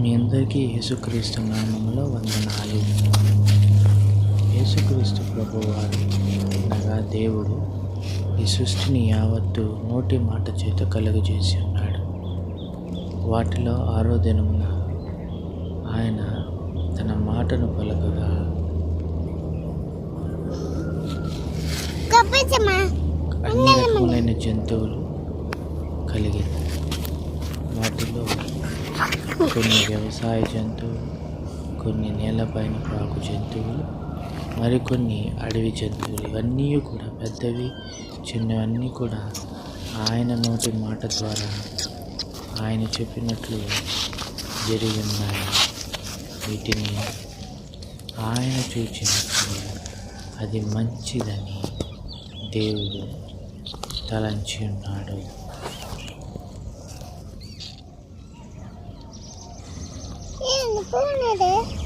మీ అందరికీ యేసుక్రీస్తు నామములో వందనాలు. యేసుక్రీస్తు ప్రభువారు అనగా దేవుడు ఈ సృష్టిని యావత్తు నోటి మాట చేత కలుగజేసి ఉన్నాడు. వాటిలో ఆరో దినమున ఆయన తన మాటను పలకగా అన్ని రకములైన జంతువులు కలిగింది వాటిలో కొన్ని వ్యవసాయ జంతువులు కొన్ని నేలపైన పాకు జంతువులు మరికొన్ని అడవి జంతువులు. ఇవన్నీ కూడా పెద్దవి చిన్నవన్నీ కూడా ఆయన నోటి మాట ద్వారా ఆయన చెప్పినట్లు జరిగి ఉన్నాయి వీటిని ఆయన చూచినట్లు అది మంచిదని దేవుడు తలంచి ఉన్నాడు. Okul nereye?